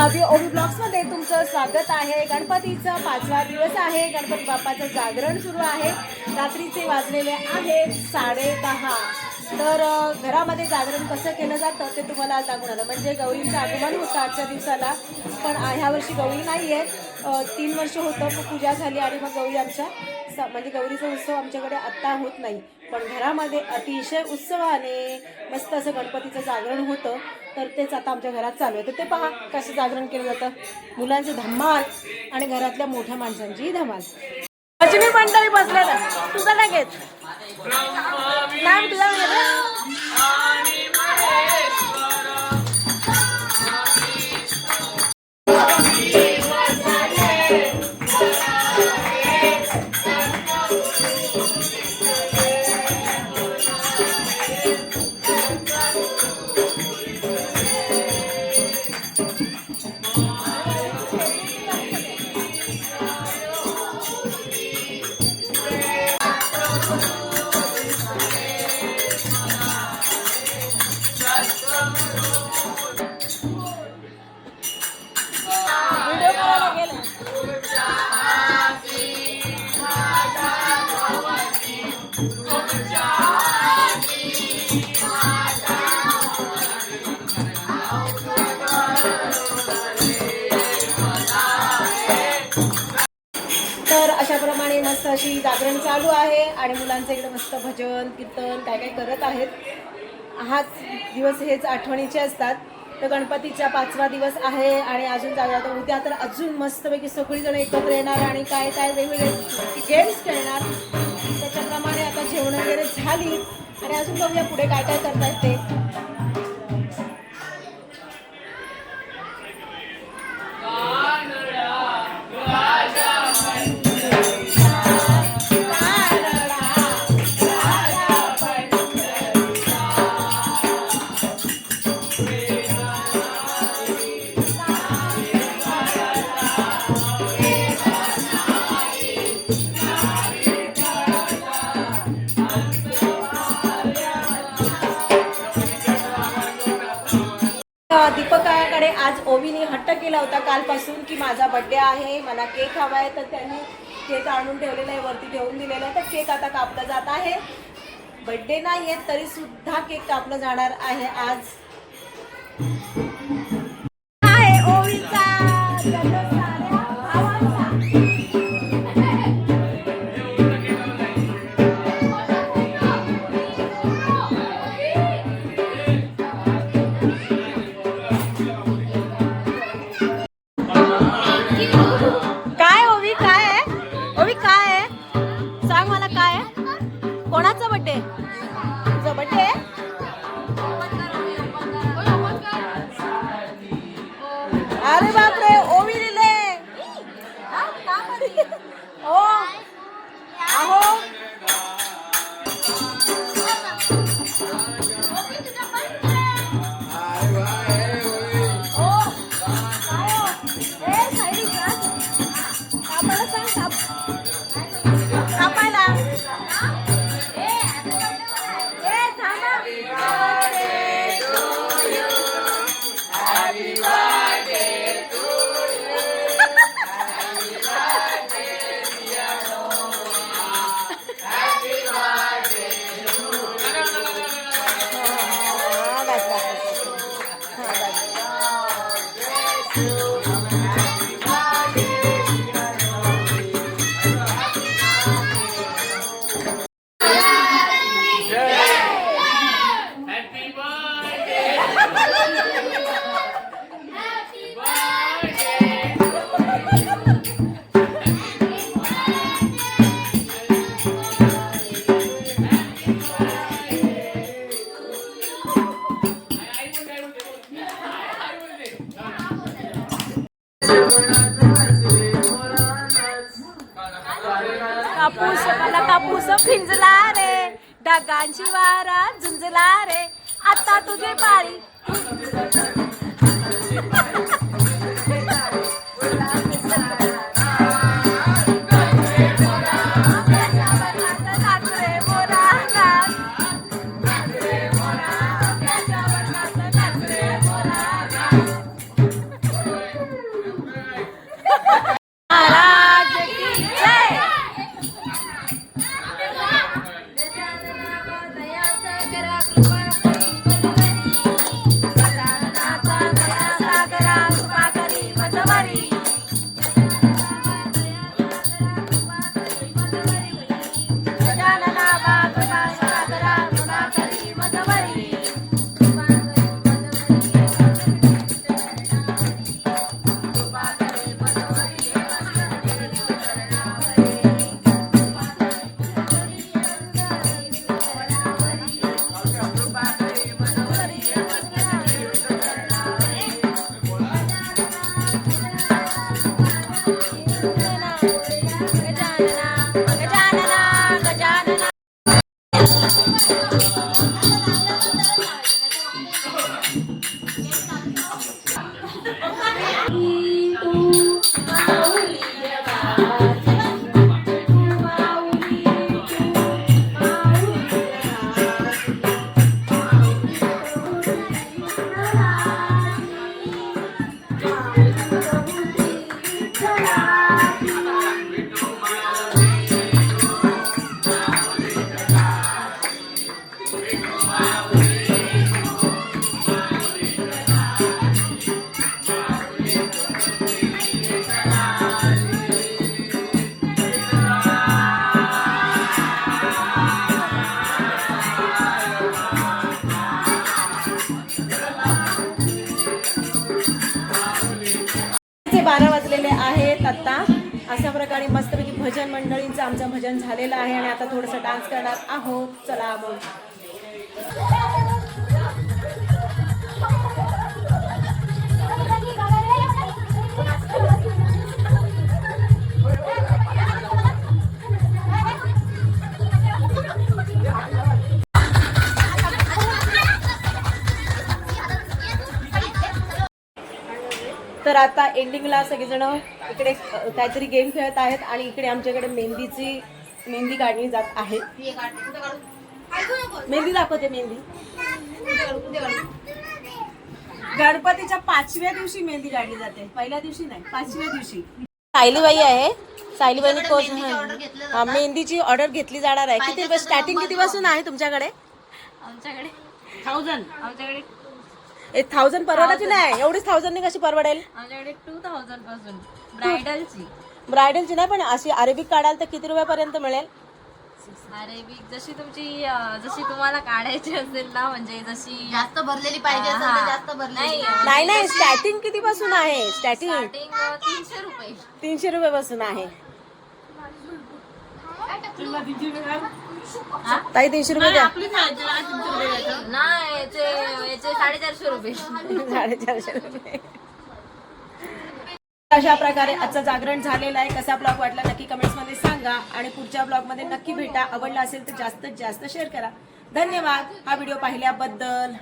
भाभी ओबी ब्लॉग्समध्ये तुमचं स्वागत आहे. गणपतीचा पाचवा दिवस आहे. गणपती बाप्पाचं जागरण सुरू आहे. रात्रीचे वाजलेले आहेत साडे दहा तर घरामध्ये जागरण कसं केलं जातं ते तुम्हाला आज सांगून आलं म्हणजे गौरींचं आगमन होतं आजच्या दिवसाला पण ह्या वर्षी गौरी नाही आहे तीन वर्ष होतं मग पूजा झाली आणि मग गौरी आमच्या स- म्हणजे गौरीचा उत्सव आमच्याकडे आत्ता होत नाही. पण घरामध्ये अतिशय उत्सवाने मस्त असं गणपतीचं जागरण होतं. तर तेच आता आमच्या घरात चालू आहे. तर ते पहा कसं जागरण केलं जातं. मुलांचं धमाल आणि घरातल्या मोठ्या माणसांचीही धमाल. रजनी मंडळी बसले तुझा नाही घेत? नाही तुझा प्रमाणे अशी जागरण चालू आहे आणि मुलांचं इकडे मस्त भजन कीर्तन काय काय करत आहेत. हाच दिवस हेच आठवणीचे असतात. तर गणपतीचा पाचवा दिवस आहे आणि अजून जाऊया. तर उद्या तर अजून मस्तपैकी सगळीजण एकत्र येणार आणि काय काय वेगवेगळे गेम्स खेळणार. त्याच्याप्रमाणे आता जेवण वगैरे झाली. आणि अजून बघूया पुढे काय काय करतायत ते. दीपकाकडे आज ओवीने हट्ट केला होता कालपासून की माझा बड्डे आहे मला केक हवा आहे तर त्यांनी केक आणून ठेवलेला आहे वरती ठेवून दिलेला आहे. तर केक आता कापला जात आहे. बड्डे नाही आहे तरीसुद्धा केक कापला जाणार आहे आज. कापूस मला कापूस पिंजला रे. ढगांची वारा झुंजला रे. आता तुझे बारा वाजलेले आहेत आत्ता अशा प्रकारे मस्तपैकी भजन मंडळींचं आमचं भजन झालेलं आहे आणि आता थोडंसं डान्स करणार आहोत. चला मग. आता एंडिंगला सगळेजण इकडे काहीतरी गेम खेळत आहेत आणि इकडे आमच्याकडे मेहंदीची मेहंदी काढली जात आहे. मेहंदी दाखवते मेहंदी. गणपतीच्या पाचव्या दिवशी मेहंदी काढली जाते. पहिल्या दिवशी नाही पाचव्या दिवशी. सायलीबाई आहे. सायलीबाईने कोर्स हा मेहंदीची ऑर्डर घेतली जाणार आहे. किती स्टार्टिंग किती पासून आहे तुमच्याकडे? आमच्याकडे थाउजंड आमच्याकडे एक थाउजंड परवडायची नाही एवढीच थाउजंडने कशी परवडेल? आमच्याकडे टू थाउजंडपासून. ब्रायडलची ब्रायडलची नाही पण अशी अरेबिक काढाल तर किती रुपयापर्यंत मिळेल? अरेबिक जशी तुमची अं, जशी तुम्हाला काढायची असेल ना म्हणजे जशी जास्त भरलेली पाहिजे असेल तर जास्त भरलेली नाही नाही नाही स्टार्टिंग किती पासून आहे स्टार्टिंग स्टार्टिंग तीनशे रुपये. तीनशे रुपये पासून आहे ताई तीनशे रुपये द्या. नाही याचे याचे साडेचारशे रुपये. साडेचारशे रुपये. अशा प्रकारे आजचं जागरण झालेलं आहे. कसा ब्लॉग वाटला नक्की कमेंट्समध्ये सांगा आणि पुढच्या ब्लॉगमध्ये नक्की भेटा. आवडला असेल तर जास्तीत जास्त शेअर करा. धन्यवाद. हा व्हिडिओ पाहिल्याबद्दल.